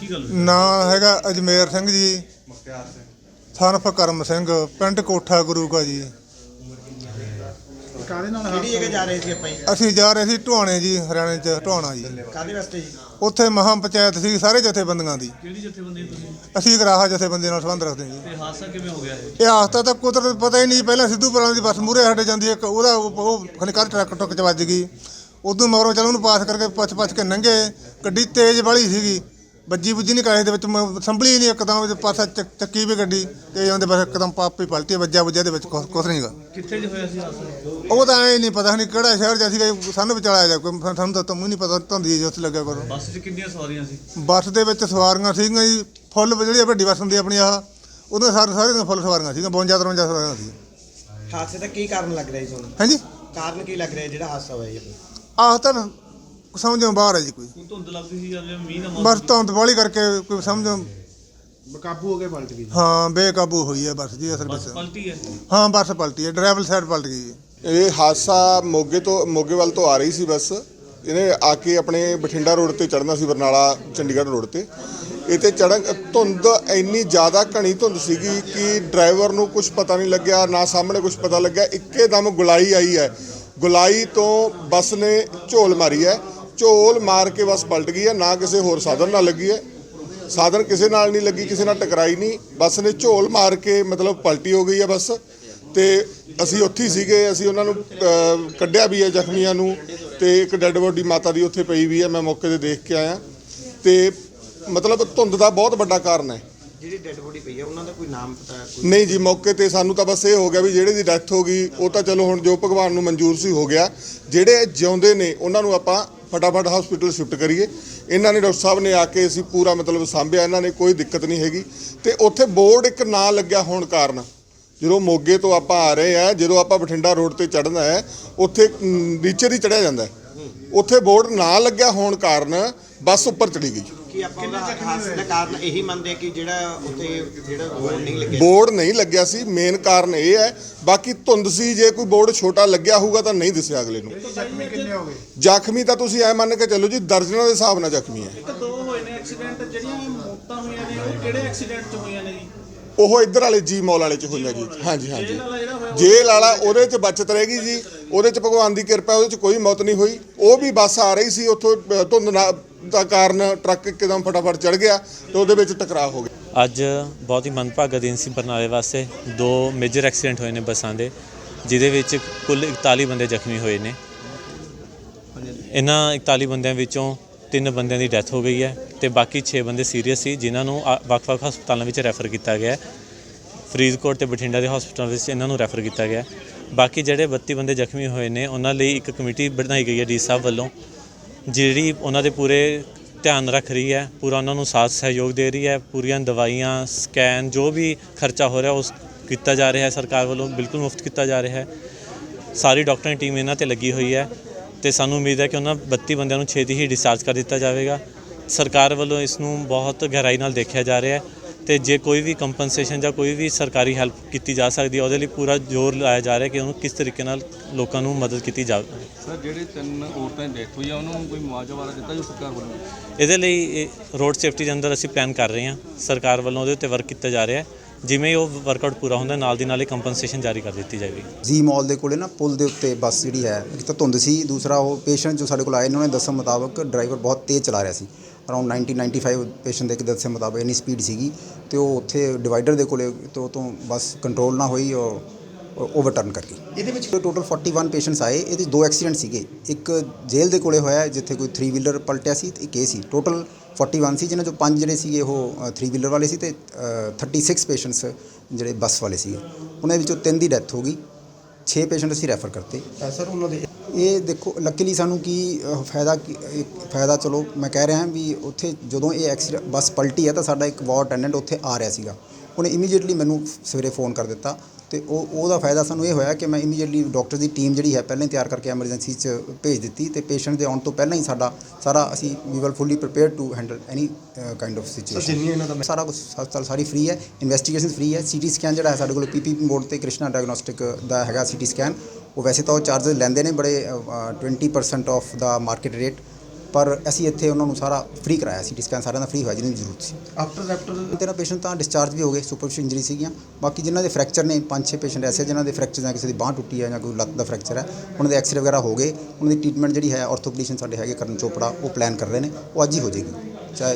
ਕੀ ਗੱਲ ਨਾਂ ਹੈਗਾ ਅਜਮੇਰ ਸਿੰਘ ਜੀ। ਸਨਫ ਕਰਮ ਸਿੰਘ ਪਿੰਡ ਕੋਠਾ ਗੁਰੂ ਕਾ ਜੀ। ਕਿਹੜੀ ਜਗ੍ਹਾ ਜਾ ਰਹੇ ਸੀ ਆਪਾਂ ਜੀ? ਅਸੀਂ ਜਾ ਰਹੇ ਸੀ ਢੁਆਣੇ ਜੀ ਹਰਿਆਣੇ ਚ ਢੁਆਣਾ ਜੀ। ਕਾਦੇ ਵਾਸਤੇ ਜੀ? ਉੱਥੇ ਮਹਾਂ ਪੰਚਾਇਤ ਸੀ ਸਾਰੇ ਜਥੇਬੰਦੀਆਂ ਦੀ। ਕਿਹੜੀ ਜਥੇਬੰਦੀ ਤੁਸੀਂ? ਅਸੀਂ ਗਰਾਹਾ ਜਥੇਬੰਦੀ ਨਾਲ ਸੰਬੰਧ ਰੱਖਦੇ ਹਾਂ ਜੀ। ਤੇ ਹਾਦਸਾ ਕਿਵੇਂ ਹੋ ਗਿਆ ਇਹ? ਇਹ ਆਸਤਾ ਤਾਂ ਕੁਦਰਤ ਪਤਾ ਹੀ ਨਹੀਂ ਪਹਿਲਾਂ ਸਿੱਧੂਪੁਰਾਂ ਦੀ ਬੱਸ ਮੂਰੇ ਸਾਡੇ ਜਾਂਦੀ ਇੱਕ ਉਹਦਾ ਉਹ ਉਹ ਟਰੱਕ ਟੁੱਕ ਚ ਵੱਜ ਗਈ। ਉਦੋਂ ਮਗਰੋਂ ਚੱਲ ਉਹਨੂੰ ਪਾਸ ਕਰਕੇ ਪਛ ਪਛ ਕੇ ਲੰਘੇ ਗੱਡੀ ਤੇਜ਼ ਵਾਲੀ ਸੀਗੀ। ਵੱਜੀ ਬੁੱਜੀ ਨਹੀਂ ਕਾਹੇ ਦੇ ਵਿੱਚ ਮ- ਸੰਭਲੀ ਨਹੀਂ ਇੱਕਦਮ ਪਾਸਾ ਚੱਕ- ਚੱਕੀ ਵੀ ਗੱਡੀ ਤੇ ਜਾਂਦੇ ਬਸ ਇੱਕਦਮ ਪਾਪੀ ਪਲਟੀ ਵੱਜਿਆ ਵੱਜਿਆ ਦੇ ਵਿੱਚ ਕੁਛ ਕੁਛ ਨਹੀਂਗਾ ਕਿੱਥੇ ਜੇ ਹੋਇਆ ਸੀ ਹਾਦਸਾ? ਉਹ ਤਾਂ ਐ ਨਹੀਂ ਪਤਾ ਨਹੀਂ ਕਿਹੜਾ ਸ਼ਹਿਰ ਜਾਂ ਸੀਗਾ ਸਾਨੂੰ ਵਿਚਾਲਾ ਜਾ ਕੋਈ ਸਾਨੂੰ ਤਾਂ ਤੁਹਾਨੂੰ ਨਹੀਂ ਪਤਾ ਧੰਦੀ ਜੀ ਉੱਥੇ ਲੱਗਿਆ ਕਰੋ। ਬੱਸ 'ਚ ਕਿੰਨੀਆਂ ਸਵਾਰੀਆਂ ਸੀ? ਬੱਸ ਦੇ ਵਿੱਚ ਸਵਾਰੀਆਂ ਸੀਗੀਆਂ ਜੀ ਫੁੱਲ ਜਿਹੜੀ ਵੱਡੀ ਬੱਸ ਹੁੰਦੀ ਆ ਆਪਣੀ ਆਹ ਉਹਦੇ ਸਾਰੇ ਸਾਰੇ ਦੀਆਂ ਫੁੱਲ ਸਵਾਰੀਆਂ ਸੀਗੀਆਂ 52 53 ਸਵਾਰੀਆਂ ਸੀ ਹਾਦਸੇ ਦਾ ਕੀ ਕਾਰਨ ਲੱਗ ਰਿਹਾ ਜੀ ਤੁਹਾਨੂੰ? ਹਾਂਜੀ? ਕਾਰਨ ਕੀ ਲੱਗ ਰਿਹਾ ਜਿਹੜਾ ਹਾਦਸਾ ਹੋਇਆ ਜੀ? ਆਹ ਤਾਂ ਸਮਝੋਂ ਬਾਹਰ ਹੈ ਜੀ ਕੋਈ। ਧੁੰਦ ਲੱਗਦੀ ਸੀ ਜਾਂ ਜਿਵੇਂ ਮੀਂਹ ਨਾ ਬਸ ਧੁੰਦ ਵਾਲੀ ਕਰਕੇ ਕੋਈ ਸਮਝੋ ਬੇਕਾਬੂ ਹੋ ਕੇ ਪਲਟ ਗਈ ਹਾਂ ਬੇਕਾਬੂ ਹੋਈ ਹੈ ਬੱਸ ਜੀ ਅਸਲ ਬੱਸ ਵਿੱਚ। ਪਲਟੀ ਹੈ? ਹਾਂ ਬੱਸ ਪਲਟੀ ਹੈ ਡਰਾਈਵਰ ਸਾਈਡ ਪਲਟ ਗਈ ਜੀ ਇਹ ਹਾਦਸਾ ਮੋਗੇ ਤੋਂ ਮੋਗੇ ਵੱਲ ਤੋਂ ਆ ਰਹੀ ਸੀ ਬੱਸ। ਇਹਨੇ ਆ ਕੇ ਆਪਣੇ ਬਠਿੰਡਾ ਰੋਡ ਤੇ ਚੜਨਾ ਸੀ ਬਰਨਾਲਾ ਚੰਡੀਗੜ੍ਹ ਰੋਡ ਤੇ। ਇਹ ਤੇ ਚੜਨ ਧੁੰਦ ਇੰਨੀ ਜ਼ਿਆਦਾ ਘਣੀ ਧੁੰਦ ਸੀਗੀ ਕਿ ਡਰਾਈਵਰ ਨੂੰ ਕੁਝ ਪਤਾ ਨਹੀਂ ਲੱਗਿਆ ਨਾ ਸਾਹਮਣੇ ਕੁਝ ਪਤਾ ਲੱਗਿਆ। ਇੱਕੇ ਦਮ ਗੁਲਾਈ ਆਈ ਹੈ। ਗੁਲਾਈ ਤੋਂ ਬੱਸ ਨੇ ਝੋਲ ਮਾਰੀ ਹੈ। ਝੋਲ ਮਾਰ ਕੇ ਬੱਸ ਪਲਟ ਗਈ ਹੈ ਨਾ ਕਿਸੇ ਹੋਰ ਸਾਧਨ ਨਾਲ ਲੱਗੀ ਹੈ। ਸਾਧਨ ਕਿਸੇ ਨਾਲ ਨਹੀਂ ਲੱਗੀ ਕਿਸੇ ਨਾਲ ਟਕਰਾਈ ਨਹੀਂ। ਬੱਸ ਨੇ ਝੋਲ ਮਾਰ ਕੇ ਮਤਲਬ ਪਲਟੀ ਹੋ ਗਈ ਹੈ ਬੱਸ। ਤੇ ਅਸੀਂ ਉੱਥੇ ਹੀ ਸੀਗੇ ਅਸੀਂ ਉਹਨਾਂ ਨੂੰ ਅਹ, ਕੱਢਿਆ ਵੀ ਹੈ ਜ਼ਖਮੀਆਂ ਨੂੰ। ਤੇ ਇੱਕ ਡੈੱਡ ਬੋਡੀ ਮਾਤਾ ਦੀ ਉੱਥੇ ਪਈ ਵੀ ਹੈ ਮੈਂ ਮੌਕੇ ਤੇ ਦੇਖ ਕੇ ਆਇਆ। ਤੇ ਮਤਲਬ ਧੁੰਦ ਦਾ ਬਹੁਤ ਵੱਡਾ ਕਾਰਨ ਹੈ। ਜਿਹੜੀ ਡੈੱਡ ਬੋਡੀ ਪਈ ਹੈ ਉਹਨਾਂ ਦਾ ਕੋਈ ਨਾਮ ਪਤਾ ਕੋਈ ਨਹੀਂ ਜੀ ਮੌਕੇ ਤੇ ਸਾਨੂੰ ਤਾਂ ਬਸ ਇਹ ਹੋ ਗਿਆ ਵੀ ਜਿਹੜੇ ਦੀ ਡੈਥ ਹੋ ਗਈ ਉਹ ਤਾਂ ਚਲੋ ਹੁਣ ਜੋ ਭਗਵਾਨ ਨੂੰ ਮਨਜ਼ੂਰ ਸੀ ਹੋ ਗਿਆ। ਜਿਹੜੇ ਜਿਉਂਦੇ ਨੇ ਉਹਨਾਂ ਨੂੰ ਆਪਾਂ ਫਟਾਫਟ ਹਸਪੀਟਲ ਸ਼ਿਫਟ ਕਰੀਏ। ਇਹਨਾਂ ਨੇ ਡਾਕਟਰ ਸਾਹਿਬ ਨੇ ਆ ਕੇ ਅਸੀਂ ਪੂਰਾ ਮਤਲਬ ਸਾਂਭਿਆ ਇਹਨਾਂ ਨੇ ਕੋਈ ਦਿੱਕਤ ਨਹੀਂ ਹੈਗੀ। ਤੇ ਉੱਥੇ ਬੋਰਡ ਇੱਕ ਨਾ ਲੱਗਿਆ ਹੋਣ ਕਾਰਨ ਜਦੋਂ ਮੋਗੇ ਤੋਂ ਆਪਾਂ ਆ ਰਹੇ ਆ ਜਦੋਂ ਆਪਾਂ ਬਠਿੰਡਾ ਰੋਡ ਤੇ ਚੜ੍ਹਨਾ ਹੈ ਉੱਥੇ ਅਮ, ਨੀਚੇ ਦੀ ਚੜਿਆ ਜਾਂਦਾ ਉੱਥੇ ਬੋਰਡ ਨਾ ਲੱਗਿਆ ਹੋਣ ਕਾਰਨ ਬੱਸ ਉੱਪਰ ਚੜੀ ਗਈ। ਕੀ ਆਪਾਂ ਉਹਦਾ ਹਾਦਸੇ ਦਾ ਕਾਰਨ ਇਹੀ ਮੰਨਦੇ ਕਿ ਜਿਹੜਾ ਉੱਥੇ ਜਿਹੜਾ ਬੋਰਡ ਨਹੀਂ ਲੱਗਿਆ ਬੋਰਡ ਨਹੀਂ ਲੱਗਿਆ ਸੀ ਮੇਨ ਕਾਰਨ ਇਹ ਹੈ। ਬਾਕੀ ਧੁੰਦ ਸੀ ਜੇ ਕੋਈ ਬੋਰਡ ਛੋਟਾ ਲੱਗਿਆ ਹੋਊਗਾ ਤਾਂ ਨਹੀਂ ਦਿਸਿਆ ਅਗਲੇ ਨੂੰ। ਜ਼ਖਮੀ ਕਿੰਨੇ ਹੋ ਗਏ? ਜ਼ਖਮੀ ਤਾਂ ਤੁਸੀਂ ਐ ਮੰਨ ਕੇ ਚੱਲੋ ਜੀ ਦਰਜਨਾਂ ਦੇ ਹਿਸਾਬ ਨਾਲ ਜ਼ਖਮੀ ਹੈ। ਇੱਕ ਦੋ ਹੋਏ ਨੇ ਐਕਸੀਡੈਂਟ ਜਿਹੜੀਆਂ ਮੌਤਾਂ ਹੋਈਆਂ ਨੇ ਉਹ ਕਿਹੜੇ ਐਕਸੀਡੈਂਟ 'ਚ ਹੋਈਆਂ ਨੇ ਜੀ? ਉਹ ਇੱਧਰ ਵਾਲੇ ਜੀ ਮੌਲ ਵਾਲੇ ਚ ਹੋਈਆਂ ਜੀ। ਹਾਂਜੀ ਹਾਂਜੀ। ਜੇਲ੍ਹ ਵਾਲਾ ਉਹਦੇ ਚ ਬਚਤ ਰਹੇਗੀ ਜੀ। ਉਹਦੇ ਚ ਭਗਵਾਨ ਦੀ ਕਿਰਪਾ ਉਹਦੇ ਚ ਕੋਈ ਮੌਤ ਨਹੀਂ ਹੋਈ। ਉਹ ਵੀ ਬੱਸ ਆ ਰਹੀ ਸੀ ਉੱਥੋਂ ਧੁੰਦ ਨਾ- ਦਾ ਕਾਰਨ ਟਰੱਕ ਇੱਕਦਮ ਫਟਾਫਟ ਚੜ ਗਿਆ ਤੇ ਉਹਦੇ ਵਿੱਚ ਟਕਰਾਅ ਹੋ ਗਿਆ। ਅੱਜ ਬਹੁਤ ਹੀ ਮੰਦਭਾਗਾ ਦਿਨ ਸੀ ਬਰਨਾਲੇ ਵਾਸਤੇ। ਦੋ ਮੇਜਰ ਐਕਸੀਡੈਂਟ ਹੋਏ ਨੇ ਬੱਸਾਂ ਦੇ, ਜਿਹਦੇ ਵਿੱਚ ਕੁੱਲ 41 ਬੰਦੇ ਜ਼ਖਮੀ ਹੋਏ ਨੇ। ਇਹਨਾਂ 41 ਬੰਦਿਆਂ ਵਿੱਚੋਂ ਤਿੰਨ ਬੰਦਿਆਂ ਦੀ ਡੈਥ ਹੋ ਗਈ ਹੈ ਤੇ ਬਾਕੀ 6 ਬੰਦੇ ਸੀਰੀਅਸ ਸੀ, ਜਿਨ੍ਹਾਂ ਨੂੰ ਆ- ਵੱਖ-ਵੱਖ ਹਸਪਤਾਲਾਂ ਵਿੱਚ ਰੈਫਰ ਕੀਤਾ ਗਿਆ ਫਰੀਦਕੋਟ ਤੇ ਬਠਿੰਡਾ ਦੇ ਹਸਪਤਾਲ ਵਿੱਚ ਇਹਨਾਂ ਨੂੰ ਰੈਫਰ ਕੀਤਾ ਗਿਆ ਬਾਕੀ ਜਿਹੜੇ 32 ਬੰਦੇ ਜ਼ਖਮੀ ਹੋਏ ਨੇ, ਉਹਨਾਂ ਲਈ ਇੱਕ ਕਮੇਟੀ ਬਣਾਈ ਗਈ ਹੈ ਡੀ ਸਾਹਿਬ ਵੱਲੋਂ। ਜਿਹੜੀ ਉਹਨਾਂ ਦੇ ਪੂਰੇ ਧਿਆਨ ਰੱਖ ਰਹੀ ਹੈ, ਪੂਰਾ ਉਹਨਾਂ ਨੂੰ ਸਾਥ ਸਹਿਯੋਗ ਦੇ ਰਹੀ ਹੈ, ਪੂਰੀਆਂ ਦਵਾਈਆਂ, ਸਕੈਨ, ਜੋ ਵੀ ਖਰਚਾ ਹੋ ਰਿਹਾ, ਉਸ ਕੀਤਾ ਜਾ ਰਿਹਾ ਹੈ, ਸਰਕਾਰ ਵੱਲੋਂ ਬਿਲਕੁਲ ਮੁਫਤ ਕੀਤਾ ਜਾ ਰਿਹਾ ਹੈ। ਸਾਰੀ ਡਾਕਟਰਾਂ ਦੀ ਟੀਮ ਇਹਨਾਂ ਤੇ ਲੱਗੀ ਹੋਈ ਹੈ ਤੇ ਸਾਨੂੰ ਉਮੀਦ ਹੈ ਕਿ ਉਹਨਾਂ 32 ਬੰਦਿਆਂ ਨੂੰ ਛੇਤੀ ਹੀ ਡਿਸਚਾਰਜ ਕਰ ਦਿੱਤਾ ਜਾਵੇਗਾ। ਸਰਕਾਰ ਵੱਲੋਂ ਇਸ ਨੂੰ ਬਹੁਤ ਗਹਿਰਾਈ ਨਾਲ ਦੇਖਿਆ ਜਾ ਰਿਹਾ ਹੈ। ਤੇ ਜੇ ਕੋਈ ਵੀ ਕੰਪਨਸੇਸ਼ਨ ਜਾਂ ਕੋਈ ਵੀ ਸਰਕਾਰੀ ਹੈਲਪ ਕੀਤੀ ਜਾ ਸਕਦੀ ਹੈ ਉਹਦੇ ਲਈ ਪੂਰਾ ਜ਼ੋਰ ਲਾਇਆ ਜਾ ਰਿਹਾ ਕਿ ਉਹਨੂੰ ਕਿਸ ਤਰੀਕੇ ਨਾਲ ਲੋਕਾਂ ਨੂੰ ਮਦਦ ਕੀਤੀ ਜਾਵੇ ਸਰ ਜਿਹੜੇ ਤਿੰਨ ਔਰਤਾਂ ਦੀ ਡੈਥ ਹੋਈ ਆ ਉਹਨਾਂ ਨੂੰ ਕੋਈ ਮੁਆਵਜ਼ਾ ਵਾਲਾ ਦਿੱਤਾ ਜੋ ਸਰਕਾਰ ਵੱਲੋਂ? ਇਹਦੇ ਲਈ ਰੋਡ ਸੇਫਟੀ ਦੇ ਅੰਦਰ ਅਸੀਂ ਪਲਾਨ ਕਰ ਰਹੇ ਹਾਂ। ਸਰਕਾਰ ਵੱਲੋਂ ਉਹਦੇ ਉੱਤੇ ਵਰਕ ਕੀਤਾ ਜਾ ਰਿਹਾ ਹੈ। ਜਿਵੇਂ ਹੀ ਉਹ ਵਰਕਆਊਟ ਪੂਰਾ ਹੁੰਦਾ ਨਾਲ ਦੀ ਨਾਲ ਹੀ ਕੰਪਨਸੇਸ਼ਨ ਜਾਰੀ ਕਰ ਦਿੱਤੀ ਜਾਵੇਗੀ ਜੀ ਮਾਲ ਦੇ ਕੋਲੇ ਨਾ ਪੁਲ ਦੇ ਉੱਤੇ ਬੱਸ ਜਿਹੜੀ ਹੈ ਇੱਕ ਤਾਂ ਧੁੰਦ ਸੀ ਦੂਸਰਾ ਉਹ ਪੇਸ਼ੈਂਟ ਜੋ ਸਾਡੇ ਕੋਲ ਆਏ ਨੇ ਉਹਨਾਂ ਨੇ ਦੱਸਣ ਮੁਤਾਬਕ ਡਰਾਈਵਰ ਬਹੁਤ ਤੇਜ਼ ਚਲਾ ਰਿਹਾ ਸੀ। ਅਰਾਊਂਡ 90 95 ਪੇਸ਼ੈਂਟ ਦੇ ਦੱਸਣ ਮੁਤਾਬਕ ਇੰਨੀ ਸਪੀਡ ਸੀਗੀ ਤੇ ਉਹ ਉੱਥੇ ਡਿਵਾਈਡਰ ਦੇ ਕੋਲੇ ਤੋਂ ਤੋਂ ਬੱਸ ਕੰਟਰੋਲ ਨਾ ਹੋਈ ਉਹ ਓਵਰਟਰਨ ਕਰ ਗਈ। ਇਹਦੇ ਵਿੱਚ ਟੋਟਲ 41 ਪੇਸ਼ੈਂਟਸ ਆਏ। ਇਹਦੇ ਦੋ ਐਕਸੀਡੈਂਟ ਸੀਗੇ। ਇੱਕ ਜੇਲ੍ਹ ਦੇ ਕੋਲੇ ਹੋਇਆ ਜਿੱਥੇ ਕੋਈ 3 ਵੀਲਰ ਪਲਟਿਆ ਸੀ ਤੇ ਇੱਕ ਇਹ ਸੀ। ਟੋਟਲ 41 ਸੀ ਜਿਨ੍ਹਾਂ ਚੋਂ ਪੰਜ ਜਿਹੜੇ ਸੀਗੇ ਉਹ 3 ਵੀਲਰ ਵਾਲੇ ਸੀ ਤੇ ਅ, 36 ਪੇਸ਼ੈਂਟਸ ਜਿਹੜੇ ਬੱਸ ਵਾਲੇ ਸੀਗੇ। ਉਹਨਾਂ ਵਿੱਚੋਂ ਤਿੰਨ ਦੀ ਡੈਥ ਹੋ ਗਈ। 6 ਪੇਸ਼ੈਂਟ ਅਸੀਂ ਰੈਫਰ ਕਰਤੇ। ਸਰ ਉਹਨਾਂ ਦੇ ਇਹ ਦੇਖੋ ਲੱਕੀਲੀ ਸਾਨੂੰ ਕੀ ਫਾਇਦਾ ਫਾਇਦਾ ਚਲੋ ਮੈਂ ਕਹਿ ਰਿਹਾ ਵੀ ਉੱਥੇ ਜਦੋਂ ਇਹ ਐਕਸੀਡੈਂਟ ਬੱਸ ਪਲਟੀ ਹੈ ਤਾਂ ਸਾਡਾ ਇੱਕ ਵਾਰਡ ਅਟੈਂਡੈਂਟ ਉੱਥੇ ਆ ਰਿਹਾ ਸੀਗਾ। ਉਹਨੇ ਇਮੀਡੀਏਟਲੀ ਮੈਨੂੰ ਸਵੇਰੇ ਫੋਨ ਕਰ ਦਿੱਤਾ। ਤੇ ਉਹ ਉਹਦਾ ਫਾਇਦਾ ਸਾਨੂੰ ਇਹ ਹੋਇਆ ਕਿ ਮੈਂ ਇਮੀਡੀਏਟਲੀ ਡਾਕਟਰ ਦੀ ਟੀਮ ਜਿਹੜੀ ਹੈ ਪਹਿਲਾਂ ਹੀ ਤਿਆਰ ਕਰਕੇ ਐਮਰਜੈਂਸੀ 'ਚ ਭੇਜ ਦਿੱਤੀ ਤੇ ਪੇਸ਼ੈਂਟ ਦੇ ਆਉਣ ਤੋਂ ਪਹਿਲਾਂ ਹੀ ਸਾਡਾ ਸਾਰਾ ਅਸੀਂ ਵੀ were fully prepared to handle any kind of situation ਜਿੰਨੀ ਇਹਨਾਂ ਦਾ ਸਾਰਾ ਕੁਝ ਹਸਪਤਾਲ ਸਾਰੀ ਫ੍ਰੀ ਹੈ ਇਨਵੈਸਟੀਗੇਸ਼ਨ ਫ੍ਰੀ ਹੈ ਸੀਟੀ ਸਕੈਨ ਜਿਹੜਾ ਹੈ ਸਾਡੇ ਕੋਲ ਪੀਪੀ ਮੋਡ ਤੇ ਕ੍ਰਿਸ਼ਨਾ ਡਾਇਗਨੋਸਟਿਕ ਦਾ ਹੈਗਾ ਸੀਟੀ ਸਕੈਨ ਉਹ ਵੈਸੇ ਤਾਂ ਉਹ ਚਾਰजेस ਲੈਂਦੇ ਨੇ ਬੜੇ ਅ, ਅ, 20% ਆਫ ਦਾ ਮਾਰਕੀਟ ਰੇਟ ਪਰ ਅਸੀਂ ਇੱਥੇ ਉਹਨਾਂ ਨੂੰ ਸਾਰਾ ਫ੍ਰੀ ਕਰਾਇਆ ਸੀਟੀ ਸਕੈਨ ਸਾਰਿਆਂ ਦਾ ਫ੍ਰੀ ਹੋਇਆ ਜਿਹਨੂੰ ਜ਼ਰੂਰਤ ਸੀ। ਆਫਟਰ ਰੈਫਟਰ ਤੇਰਾ ਪੇਸ਼ੈਂਟ ਤਾਂ ਡਿਸਚਾਰਜ ਵੀ ਹੋ ਗਏ ਸੁਪਰਫਿਸ਼ਲ ਇੰਜਰੀ ਸੀਗੀਆਂ। ਬਾਕੀ ਜਿਨ੍ਹਾਂ ਦੇ ਫ੍ਰੈਕਚਰ ਨੇ ਪੰਜ ਛੇ ਪੇਸ਼ੈਂਟ ਐਸੇ ਜਿਨ੍ਹਾਂ ਦੇ ਫ੍ਰੈਕਚਰ ਜਾਂ ਕਿਸੇ ਦੀ ਬਾਹ ਟੁੱਟੀ ਹੈ ਜਾਂ ਕੋਈ ਲੱਤ ਦਾ ਫ੍ਰੈਕਚਰ ਹੈ ਉਹਨਾਂ ਦੇ ਐਕਸਰੇ ਵਗੈਰਾ ਹੋ ਗਏ। ਉਹਨਾਂ ਦੀ ਟ੍ਰੀਟਮੈਂਟ ਜਿਹੜੀ ਹੈ ਆਰਥੋਪੈਡਿਸ਼ਨ ਸਾਡੇ ਹੈਗੇ ਕਰਨ ਚੋਪੜਾ ਉਹ ਪਲਾਨ ਕਰ ਰਹੇ ਨੇ ਉਹ ਅੱਜ ਹੀ ਹੋ ਜਾਏਗੀ।